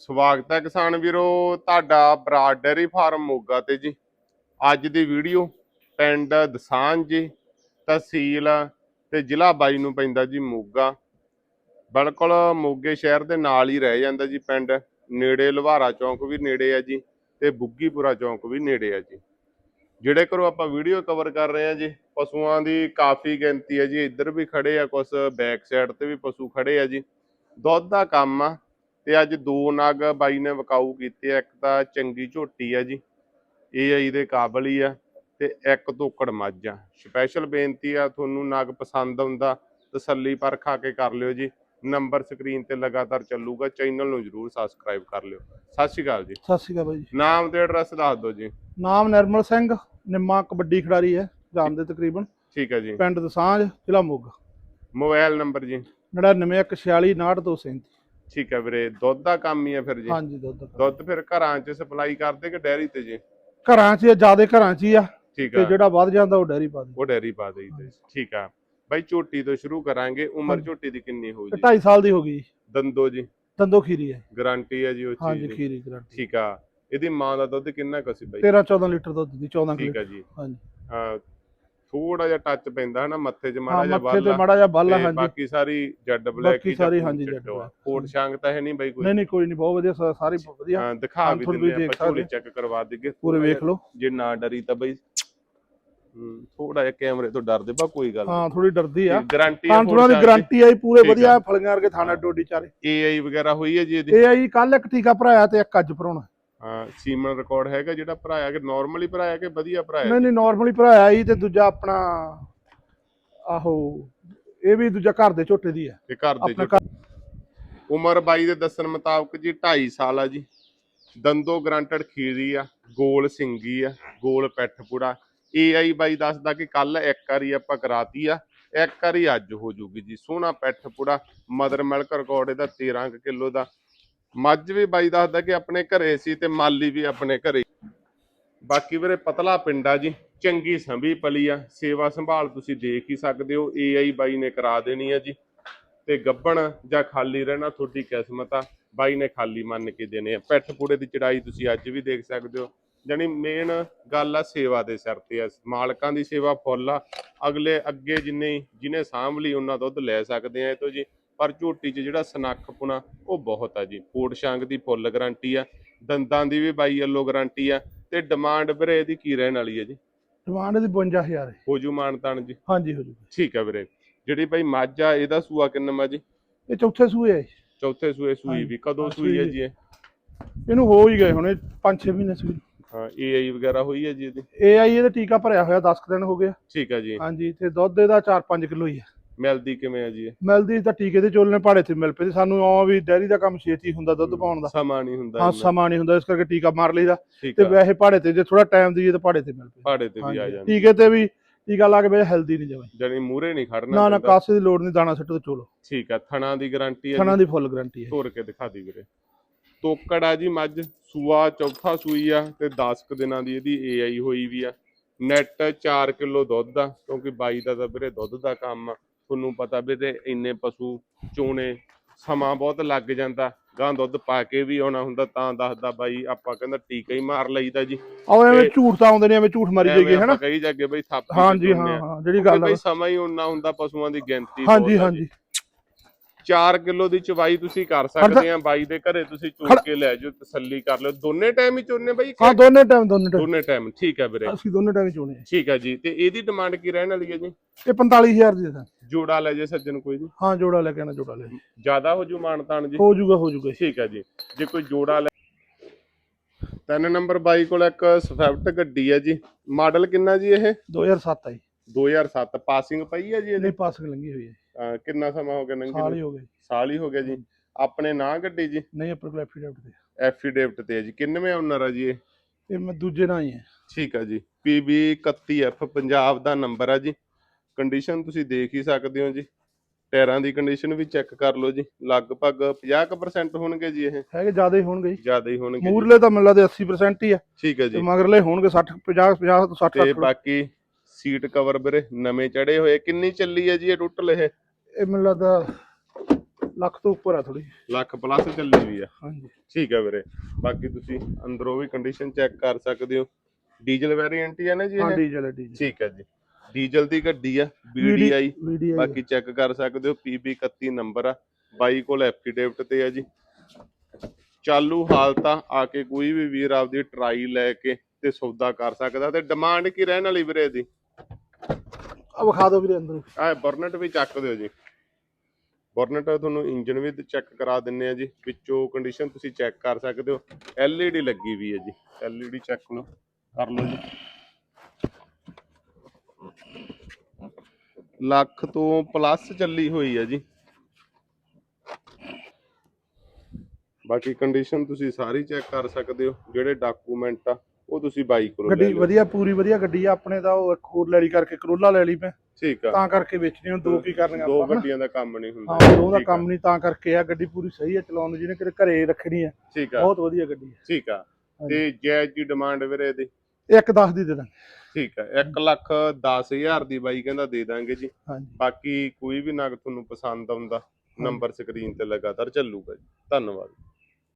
ਸਵਾਗਤ ਹੈ ਕਿਸਾਨ ਵੀਰੋ, ਤੁਹਾਡਾ ਬਰਾਡ ਡੇਅਰੀ ਫਾਰਮ ਮੋਗਾ ਤੇ ਜੀ। ਅੱਜ ਦੀ ਵੀਡੀਓ ਪਿੰਡ ਦਸਾਂਝ ਜੀ, ਤਹਿਸੀਲ ਤੇ ਜ਼ਿਲ੍ਹਾ ਬਾਈ ਨੂੰ ਪੈਂਦਾ ਜੀ ਮੋਗਾ। ਬਿਲਕੁਲ ਮੋਗੇ ਸ਼ਹਿਰ ਦੇ ਨਾਲ ਹੀ ਰਹਿ ਜਾਂਦਾ ਜੀ ਪਿੰਡ। ਨੇੜੇ ਲੁਹਾਰਾ ਚੌਂਕ ਵੀ ਨੇੜੇ ਆ ਜੀ ਤੇ ਬੁੱਗੀਪੁਰਾ ਚੌਂਕ ਵੀ ਨੇੜੇ ਆ ਜੀ। ਜਿਹੜੇ ਕਰੋ ਆਪਾਂ ਵੀਡੀਓ ਕਵਰ ਕਰ ਰਹੇ ਹਾਂ ਜੀ, ਪਸ਼ੂਆਂ ਦੀ ਕਾਫੀ ਗਿਣਤੀ ਹੈ ਜੀ। ਇੱਧਰ ਵੀ ਖੜੇ ਆ ਕੁਝ ਬੈਕ ਸਾਈਡ ਤੇ ਵੀ ਪਸ਼ੂ ਖੜੇ ਆ ਜੀ। ਦੁੱਧ ਦਾ ਕੰਮ ਆ ਤੇ ਅੱਜ ਦੋ ਨਗ ਬਾਈ ਨੇ ਵਕਾਊ ਕੀਤੇ ਆ ਇੱਕ ਤਾਂ ਚੰਗੀ ਝੋਟੀ ਆ ਜੀ ਇਹ ਆਈ ਦੇ ਕਾਬਲ ਹੀ ਆ ਤੇ ਇੱਕ ਤੋਕੜ ਮੱਝ ਆ। ਸਪੈਸ਼ਲ ਬੇਨਤੀ ਆ ਤੁਹਾਨੂੰ ਨਗ ਪਸੰਦ ਆਉਂਦਾ ਤਸੱਲੀ ਪਰਖਾ ਕੇ ਕਰ ਲਿਓ ਜੀ ਨੰਬਰ ਸਕਰੀਨ ਤੇ ਲਗਾਤਾਰ ਚੱਲੂਗਾ ਚੈਨਲ ਨੂੰ ਜਰੂਰ ਸਬਸਕ੍ਰਾਈਬ ਕਰ ਲਿਓ। ਸਤਿ ਸ਼੍ਰੀ ਅਕਾਲ ਜੀ। ਸਤਿ ਸ਼੍ਰੀ ਅਕਾਲ ਬਾਈ ਜੀ। ਨਾਮ ਤੇ ਐਡਰੈਸ ਦੱਸ ਦਿਓ ਜੀ। ਨਾਮ ਨਿਰਮਲ ਸਿੰਘ ਨਿੰਮਾ ਕਬੱਡੀ ਖਿਡਾਰੀ ਹੈ ਜਾਣਦੇ ਤਕਰੀਬਨ। ਠੀਕ ਹੈ ਜੀ। ਪਿੰਡ ਦਸਾਂਝ ਜ਼ਿਲ੍ਹਾ ਮੋਗਾ। ਮੋਬਾਈਲ ਨੰਬਰ ਜੀ। 9914469237 ਠੀਕ ਹੈ ਵੀਰੇ ਦੁੱਧ ਦਾ ਕੰਮ ਹੀ ਆ ਫਿਰ ਜੀ। ਹਾਂਜੀ ਦੁੱਧ ਦਾ। ਦੁੱਧ ਫਿਰ ਘਰਾਂ 'ਚ ਸਪਲਾਈ ਕਰਦੇ ਕਿ ਡੈਰੀ ਤੇ ਜੀ? ਘਰਾਂ 'ਚ ਜ਼ਿਆਦਾ ਘਰਾਂ 'ਚ ਹੀ ਆ। ਠੀਕ ਤੇ ਆ। ਜਿਹੜਾ ਵੱਧ ਜਾਂਦਾ ਉਹ ਡੈਰੀ ਪਾ ਦੇ ਉਹ ਡੈਰੀ ਪਾ ਦੇਈ ਤੇ। ਠੀਕ ਆ। ਬਾਈ ਝੋਟੀ ਤੋਂ ਸ਼ੁਰੂ ਕਰਾਂਗੇ ਉਮਰ ਹਾਂਜੀ। ਝੋਟੀ ਦੀ ਕਿੰਨੀ ਹੋਊ ਤੇ ਜੀ? 2.5 ਸਾਲ ਦੀ ਹੋ ਗਈ। ਦੰਦੋ ਜੀ। ਦੰਦੋ ਖੀਰੀ ਹੈ। ਗਾਰੰਟੀ ਹੈ ਜੀ ਉਹ ਹਾਂਜੀ ਚੀਜ਼ ਦੀ। ਖੀਰੀ ਗਰੰਟੀ। ਠੀਕ ਆ। ਇਹਦੀ ਮਾਂ ਦਾ ਦੁੱਧ ਕਿੰਨਾ ਕੁ ਸੀ ਬਾਈ? 13 14 ਲੀਟਰ ਦੁੱਧ ਦੀ 14 ਠੀਕ ਕਿਲੋ ਆ ਜੀ। ਹਾਂਜੀ। ਹਾਂ ਥੋੜਾ ਜਿਹਾ ਟੱਚ ਪੈਂਦਾ ਹਨਾ ਮੱਥੇ 'ਚ ਹਾਂ ਮਾੜਾ ਜਿਹਾ ਮੱਥੇ ਤੇ ਬੱਲ ਮਾੜਾ ਜਿਹਾ ਬੱਲ ਆ ਹਾਂਜੀ। ਬਾਕੀ ਸਾਰੀ ਜੱਡ ਬਲੈਕ ਬਾਕੀ ਸਾਰੀ ਹਾਂਜੀ ਜੱਡ। ਕੋਟ ਸ਼ਾਂਗ ਤਾਂ ਹੈ ਨਹੀਂ ਬਾਈ ਕੋਈ। ਨਹੀਂ ਨਹੀਂ ਕੋਈ ਨਹੀਂ ਬਹੁਤ ਵਧੀਆ ਸਾਰੀ ਵਧੀਆ। ਹਾਂ ਦਿਖਾ ਹਾਂ, ਵੀ ਦਿੰਦੇ ਝੋਲੀ ਸਕਦੇ। ਚੈੱਕ ਕਰਵਾ ਦਈਏ ਪੂਰੇ ਵੇਖ ਲਓ। ਜੇ ਨਾ ਡਰੀ ਤਾਂ ਬਈ ਥੋੜਾ ਜਿਹਾ ਕੈਮਰੇ ਤੋਂ ਡਰਦੇ ਬਾ ਕੋਈ ਗੱਲ ਹਾਂ ਥੋੜੀ ਡਰਦੀ ਆ। ਗਾਰੰਟੀ ਤਾਂ ਥੋੜਾ ਦੀ ਗਾਰੰਟੀ ਆਈ ਪੂਰੇ ਆ। ਵਧੀਆ ਫਲੀਆਂ ਵਰਗੇ ਥਾਣਾ ਡੋਡੀ ਚਾਰੇ। ਏਆਈ ਵਗੈਰਾ ਹੋਈ ਹੈ ਜੀ ਇਹਦੀ? ਇਹ ਆਈ ਕੱਲ ਇੱਕ ਟੀਕਾ ਭਰਾਇਆ ਤੇ ਇੱਕ ਅੱਜ ਭਰਾਉਣਾ। ਹਾਂ ਸੀਮਨ ਰਿਕਾਰਡ ਹੈਗਾ ਜਿਹੜਾ ਭਰਾਇਆ ਕਿ ਨਾਰਮਲੀ ਭਰਾਇਆ ਕਿ ਵਧੀਆ ਭਰਾਇਆ? ਨਹੀਂ ਨਹੀਂ ਨਾਰਮਲੀ ਭਰਾਇਆ ਹੀ ਤੇ ਦੂਜਾ ਆਪਣਾ ਆਹੋ ਇਹ ਵੀ ਦੂਜਾ ਘਰ ਦੇ ਝੋਟੇ ਦੀ ਆ ਤੇ ਘਰ ਦੇ ਆਪਣੇ ਜੋ ਉਮਰ ਬਾਈ ਦੇ ਦੱਸਣ ਮੁਤਾਬਕ ਜੀ 2.5 ਸਾਲ ਆ ਜੀ। ਦੰਦੋ ਗਰੰਟਡ ਖੀਰੀ ਆ ਗੋਲ ਸਿੰਗੀ ਆ ਗੋਲ ਪੈਠ ਪੂੜਾ। ਏਆਈ ਬਾਈ ਦੱਸਦਾ ਕਿ ਕੱਲ ਇੱਕ ਵਾਰੀ ਆਪਾਂ ਕਰਾਤੀ ਆ ਇੱਕ ਵਾਰੀ ਅੱਜ ਹੋ ਜੂਗੀ ਜੀ। ਸੋਹਣਾ ਪੈਠ ਪੂੜਾ ਮਦਰ ਮਿਲਕ ਰਿਕਾਰਡ ਇਹਦਾ 13 ਕਿਲੋ ਦਾ। ਮੱਝ ਵੀ ਬਾਈ ਦੱਸਦਾ ਕਿ ਆਪਣੇ ਘਰੇ ਸੀ ਤੇ ਮਾਲੀ ਵੀ ਆਪਣੇ ਘਰੇ। ਬਾਕੀ ਵੀਰੇ ਪਤਲਾ ਪਿੰਡਾ ਜੀ, ਚੰਗੀ ਸੰਭੀ ਪਲੀ ਆ, ਸੇਵਾ ਸੰਭਾਲ ਤੁਸੀਂ ਦੇਖ ਹੀ ਸਕਦੇ ਹੋ ਏਆਈ ਬਾਈ ਨੇ ਕਰਾ ਦੇਣੀ ਆ ਜੀ। ਤੇ ਗੱਬਣ ਜਾਂ ਖਾਲੀ ਰਹਿਣਾ ਤੁਹਾਡੀ ਕਿਸਮਤ ਆ, ਬਾਈ ਨੇ ਖਾਲੀ ਮੰਨ ਕੇ ਦੇਣੇ ਆ। ਪੈਠ ਪੂੜੇ ਦੀ ਚੜਾਈ ਤੁਸੀਂ ਅੱਜ ਵੀ ਦੇਖ ਸਕਦੇ ਹੋ। ਜਾਣੀ ਮੇਨ ਗੱਲ ਆ ਸੇਵਾ ਦੇ ਸਿਰ ਤੇ ਆ, ਮਾਲਕਾਂ ਦੀ ਸੇਵਾ ਫੁੱਲ ਆ। ਅਗਲੇ ਅੱਗੇ ਜਿੰਨੇ ਜਿਹਨੇ ਸਾਂਭ ਲਈ ਉਹਨਾਂ ਦੁੱਧ ਲੈ ਸਕਦੇ ਆ ਇਹ ਤੋਂ ਜੀ। ਪਰ ਝੋਟੀ 'ਚ ਜਿਹੜਾ ਸਨੱਖ ਪੁਣਾ ਉਹ ਬਹੁਤ ਆ ਜੀ। ਪੋਟ ਸ਼ਾਂਗ ਦੀ ਫੁੱਲ ਗਾਰੰਟੀ ਆ ਦੰਦਾਂ ਦੀ ਵੀ ਬਾਈ ਵੱਲੋਂ ਗਾਰੰਟੀ ਆ ਤੇ ਡਿਮਾਂਡ ਵੀਰੇ ਇਹਦੀ ਕੀ ਰਹਿਣ ਵਾਲੀ ਹੈ ਜੀ? ਡਿਮਾਂਡ ਦੀ 52000 ਹੈ। ਹੋ ਜੂ ਮਾਨਤਾਨ ਜੀ? ਹਾਂਜੀ ਹੋ ਜੂਗਾ ਠੀਕ ਆ ਵੀਰੇ। ਜਿਹੜੀ ਬਾਈ ਮੱਝ ਆ ਇਹਦਾ ਸੂਆ ਕਿੰਨਾ ਜੀ? ਇਹ ਚੌਥੇ ਸੂਏ ਹੈ ਚੌਥੇ ਸੂਏ ਸੂਈ। ਵੀ। ਕਦੋਂ ਸੂਈ ਹੈ ਸੂਈ ਜੀ ਇਹ? ਇਹਨੂੰ ਹੋ ਹੀ ਗਏ ਹੁਣੇ 5-6 ਮਹੀਨੇ ਸੂਈ। ਹਾਂ ਏਆਈ ਵਗੈਰਾ ਹੋਈ ਹੈ ਜੀ ਇਹਦੀ? ਇਹ ਆਈ ਇਹਦਾ ਟੀਕਾ ਭਰਿਆ ਹੋਇਆ 10 ਕੁ ਦਿਨ ਹੋ ਗਿਆ ਠੀਕ ਹੈ ਜੀ। ਹਾਂਜੀ ਤੇ ਦੁੱਧ ਇਹਦਾ 4-5 ਕਿਲੋ ਹੀ ਹੈ ਮਿਲਦੀ ਕਿਵੇਂ ਹੈ ਜੀ ਇਹ? ਮਿਲਦੀ ਤਾਂ ਟੀਕੇ ਦੇ ਚੋਲਨੇ ਪਾੜੇ ਤੇ ਮਿਲ ਪਏ ਸਾਨੂੰ ਆ ਵੀ ਡੈਰੀ ਦਾ ਕੰਮ ਛੇਤੀ ਹੁੰਦਾ ਦੁੱਧ ਪਾਉਣ ਦਾ। ਸਮਾਂ ਨਹੀਂ ਹੁੰਦਾ ਹਾਂ ਇੰਨਾ। ਸਮਾਂ ਨਹੀਂ ਹੁੰਦਾ ਇਸ ਕਰਕੇ ਟੀਕਾ ਮਾਰ ਲਈਦਾ। ਠੀਕ ਤੇ ਆ। ਵੈਸੇ ਪਾੜੇ ਤੇ ਜੇ ਥੋੜਾ ਟਾਈਮ ਦਈਏ ਤਾਂ ਪਾੜੇ ਤੇ ਮਿਲ ਪਏ। ਪਹਾੜੇ ਤੇ ਵੀ ਆ ਹਾਂਜੀ, ਜਾਂਦੀ। ਟੀਕੇ ਤੇ ਵੀ ਟੀਕਾ ਲਾ ਕੇ ਬਈ ਹੈਲਦੀ ਨਹੀਂ ਜਾਵੇ। ਜਾਨੀ ਮੂਰੇ ਨਹੀਂ ਖੜਨਾ ਨਾ ਨਾ ਪੈਂਦਾ। ਕਾਸੇ ਦੀ ਲੋੜ ਨਹੀਂ ਦਾਣਾ ਸੱਟੋ ਤੇ ਚੋਲੋ। ਠੀਕ ਆ ਥਣਾ ਦੀ ਗਾਰੰਟੀ ਹੈ ਥਣਾ। ਦੀ ਫੁੱਲ ਗਾਰੰਟੀ ਹੈ ਤੋੜ ਕੇ ਦਿਖਾ ਦੀ ਵੀਰੇ। ਤੋਕੜ ਆ ਜੀ ਮੱਝ ਸੂਆ ਚੌਥਾ ਸੂਈ ਆ ਤੇ 10 ਕੁ ਦਿਨਾਂ ਦੀ ਇਹਦੀ ਏਆਈ ਹੋਈ ਵੀ ਆ। ਨੈਟ 4 ਕਿਲੋ ਦੁੱਧ ਆ ਕਿਉਂਕਿ ਬਾਈ ਦਾ ਤਾਂ ਵੀਰੇ ਦੁੱਧ ਦਾ ਕੰਮ ਆ। ਤੁਹਾਨੂੰ ਪਤਾ ਵੀਰੇ ਇੰਨੇ ਪਸ਼ੂ ਚੋਣੇ ਸਮਾਂ ਬਹੁਤ ਲੱਗ ਜਾਂਦਾ ਗਾਂ ਦੁੱਧ ਪਾ ਕੇ ਵੀ ਆਉਣਾ ਹੁੰਦਾ ਤਾਂ ਦੱਸਦਾ ਬਾਈ ਆਪਾਂ ਕਹਿੰਦਾ ਟੀਕਾ ਹੀ ਮਾਰ ਲਈਦਾ ਜੀ। ਆਓ ਐਵੇਂ ਤੇ- ਝੂਠ ਤਾਂ ਆਉਂਦੇ ਨੇ ਐਵੇਂ ਝੂਠ ਮਾਰੀ ਜਾਈਏ ਹਨਾ? ਕਹੀ ਜਾਗੇ ਬਈ ਥਾਪੀ ਹਾਂਜੀ ਤੇ ਹਾਂ। ਹਾਂ ਜਿਹੜੀ ਗੱਲ ਬਈ ਆ ਸਮਾਂ ਹੀ ਉਨਾ ਹੁੰਦਾ ਪਸ਼ੂਆਂ ਦੀ ਗਿਣਤੀ ਹਾਂਜੀ ਹਾਂਜੀ 4 ਕਿਲੋ ਦੀ ਚਵਾਈ ਤੁਸੀਂ ਕਰ ਸਕਦੇ ਆ ਬਾਈ ਦੇ ਘਰੇ ਤੁਸੀਂ ਚੁਣ ਕੇ ਲੈ ਜਾਓ ਤਸੱਲੀ ਕਰ ਲਿਓ। ਦੋਨੇ ਟਾਈਮ ਹੀ ਚੋਣੇ ਬਾਈ ਹਾਂ ਦੋਨੇ ਟਾਈਮ ਦੋਨੇ ਟਾਈਮ ਦੋਨੇ ਟਾਈਮ ਠੀਕ ਹੈ ਵੀਰੇ। ਅਸੀਂ ਦੋਨੇ ਟਾਈਮ ਚੋਣੇ। ਠੀਕ ਹੈ ਜੀ। ਤੇ ਇਹਦੀ ਡਿਮਾਂਡ ਕੀ ਰਹਿਣ ਵਾਲੀ ਹੈ ਜੀ? ਇਹ 45000 ਦੀ ਹੈ ਜੋੜਾ ਲੈ ਜੇ ਸੱਜਣ ਕੋਈ ਜੀ ਹਾਂ ਜੋੜਾ ਲੈ ਕੇ ਆਣਾ ਜੋੜਾ ਲੈ। ਜ਼ਿਆਦਾ ਹੋ ਜੂ ਮਾਨਤਾਨ ਜੀ? ਹੋ ਜਾਊਗਾ ਹੋ ਜਾਊਗਾ ਠੀਕ ਹੈ ਜੀ। ਜੇ ਕੋਈ ਜੋੜਾ ਲੈ ਤਿੰਨ ਨੰਬਰ ਬਾਈ ਕੋਲ ਇੱਕ ਸਵਿਫਟ ਗੱਡੀ ਹੈ ਜੀ। ਮਾਡਲ ਕਿੰਨਾ ਜੀ ਇਹ? 2007 ਆਈ 2007 ਪਾਸਿੰਗ ਪਈ ਹੈ ਜੀ ਇਹਦੀ? ਪਾਸਿੰਗ ਲੰਗੀ ਹੋਈ ਹੈ। ਕਿੰਨਾ ਸਮਾਂ ਹੋ ਗਿਆ ਨੰਗੀ ਸਾਲ ਨੂੰ? ਹੀ ਹੋ ਗਏ ਸਾਲ ਹੀ ਹੋ ਗਿਆ ਜੀ। ਆਪਣੇ ਨਾਂ ਗੱਡੀ ਜੀ? ਨਹੀਂ ਆਪਣੇ ਕੋਲ ਐਫੀਡੈਵਿਟ ਤੇ ਐਫੀਡੇਵਿਟ ਤੇ ਹੈ ਜੀ। ਕਿੰਨਵੇਂ ਓਨਰ ਜੀ ਇਹ? ਇਹ ਮੈਂ ਦੂਜੇ ਨਾਲ ਹੀ ਹੈ। ਠੀਕ ਆ ਜੀ। PB 31F ਪੰਜਾਬ ਦਾ ਨੰਬਰ ਆ ਜੀ। ਕੰਡੀਸ਼ਨ ਤੁਸੀਂ ਦੇਖ ਹੀ ਸਕਦੇ ਹੋ ਜੀ। ਟਾਇਰਾਂ ਦੀ ਕੰਡੀਸ਼ਨ ਵੀ ਚੈੱਕ ਕਰ ਲਓ ਜੀ। ਲਗਭਗ 50% ਹੋਣਗੇ ਜੀ ਇਹ। ਹੈਗੇ ਜ਼ਿਆਦਾ ਹੀ ਹੋਣਗੇ ਜੀ। ਜ਼ਿਆਦਾ ਹੀ ਹੋਣਗੇ। ਮੂਰਲੇ ਤਾਂ ਮੈਨੂੰ ਲੱਗਦਾ 80% ਹੀ ਆ। ਠੀਕ ਹੈ ਤੇ ਜੀ ਮਗਰਲੇ ਹੋਣਗੇ 60 50 50 ਤੋਂ 60 ਤੇ ਬਾਕੀ ਸੀਟ ਕਵਰ ਵੀਰੇ ਨਵੇਂ ਚੜੇ ਹੋਏ। ਕਿੰਨੀ ਚੱਲੀ ਹੈ ਜੀ ਇਹ ਟੋਟਲ ਇਹ? ਇਹ ਮੈਨੂੰ ਲੱਗਦਾ ਲੱਖ ਤੋਂ ਉੱਪਰ ਆ ਥੋੜੀ ਲੱਖ ਪਲੱਸ ਚੱਲੀ ਵੀ ਆ। ਹਾਂਜੀ। ਠੀਕ ਹੈ ਵੀਰੇ। ਬਾਕੀ ਤੁਸੀਂ ਅੰਦਰੋਂ ਵੀ ਕੰਡੀਸ਼ਨ ਚੈੱਕ ਕਰ ਸਕਦੇ ਹੋ। ਡੀਜ਼ਲ ਵੈਰੀਐਂਟ ਹੀ ਹੈ ਨਾ ਜੀ ਹਾਂ ਇਹ ਡੀਜ਼ਲ ਹੈ ਡੀਜ਼ਲ। ਠੀਕ ਹੈ ਜੀ। ਡੀਜ਼ਲ ਦੀ ਗੱਡੀ ਆ ਵੀਡੀਆਈ। ਬਾਕੀ ਚੈੱਕ ਕਰ ਸਕਦੇ ਹੋ PB 31 ਨੰਬਰ ਆ। ਬਾਈ ਕੋਲ ਐਫੀਡੇਵਿਟ ਤੇ ਆ ਜੀ। ਚਾਲੂ ਹਾਲਤ ਆ ਕੇ ਕੋਈ ਵੀ ਵੀਰ ਆਪਦੀ ਟਰਾਈ ਲੈ ਕੇ ਤੇ ਸੌਦਾ ਕਰ ਸਕਦਾ ਤੇ ਡਿਮਾਂਡ ਕੀ ਰਹਿਣ ਵਾਲੀ ਵੀਰੇ ਦੀ ਆ ਵਿਖਾ ਦਿਓ ਵੀਰੇ ਅੰਦਰ। ਆ ਬਰਨਟ ਵੀ ਚੱਕ ਦਿਓ ਜੀ। ਬਰਨਟ ਤੁਹਾਨੂੰ ਇੰਜਨ ਵੀ ਚੈੱਕ ਕਰਾ ਦਿੰਨੇ ਆ ਜੀ। ਵਿੱਚੋਂ ਕੰਡੀਸ਼ਨ ਤੁਸੀਂ ਚੈੱਕ ਕਰ ਸਕਦੇ ਹੋ। LED ਲੱਗੀ ਵੀ ਹੈ ਜੀ। LED ਚੈੱਕ ਲਓ ਕਰ ਲਓ ਜੀ। ਲੱਖ ਤੋਂ ਪਲੱਸ ਚੱਲੀ ਹੋਈ ਹੈ ਜੀ। ਬਾਕੀ ਕੰਡੀਸ਼ਨ ਤੁਸੀਂ ਸਾਰੀ ਚੈੱਕ ਕਰ ਸਕਦੇ ਹੋ ਜਿਹੜੇ ਡਾਕੂਮੈਂਟ ਆ ਉਹ ਤੁਸੀਂ ਬਾਈ ਲੈ ਗੱਡੀ ਵਧੀਆ ਪੂਰੀ ਵਧੀਆ ਗੱਡੀ ਆ ਆਪਣੇ ਦਾ ਉਹ ਇੱਕ ਹੋਰ ਲੈ ਲਈ ਕਰਕੇ ਕਰੋਲਾ ਲੈ ਲਈ ਮੈਂ। ਠੀਕ ਆ। ਤਾਂ ਕਰਕੇ ਵੇਚਣੀ ਹੁਣ ਦੋ ਕੀ ਕਰਨੀਆਂ ਦੋ। ਗੱਡੀਆਂ ਦਾ ਕੰਮ ਨਹੀਂ ਹੁੰਦਾ। ਹਾਂ ਦੋ ਦਾ ਆ, ਕੰਮ ਨਹੀਂ ਤਾਂ ਕਰਕੇ ਆ ਗੱਡੀ ਪੂਰੀ ਸਹੀ ਹੈ ਚਲਾਉਣ ਨੂੰ ਜਿਹਨੇ ਕਿਤੇ ਘਰੇ ਰੱਖਣੀ ਹੈ ਠੀਕ ਆ। ਬਹੁਤ ਵਧੀਆ ਗੱਡੀ ਹੈ ਠੀਕ ਆ। ਤੇ ਜੈਜ ਦੀ ਡਿਮਾਂਡ ਵੀਰੇ ਦੀ ਇੱਕ 10 ਦੀ ਦੇ ਦਾਂਗੇ। ਠੀਕ ਆ 1 ਲੱਖ 10000 ਦੀ ਬਾਈ ਕਹਿੰਦਾ ਦੇ ਦਾਂਗੇ ਜੀ। ਹਾਂਜੀ। ਬਾਕੀ ਕੋਈ ਵੀ ਨਗ ਤੁਹਾਨੂੰ ਪਸੰਦ ਆਉਂਦਾ ਨੰਬਰ ਸਕਰੀਨ ਤੇ ਲਗਾਤਾਰ ਚੱਲੂਗਾ ਜੀ। ਧੰਨਵਾਦ।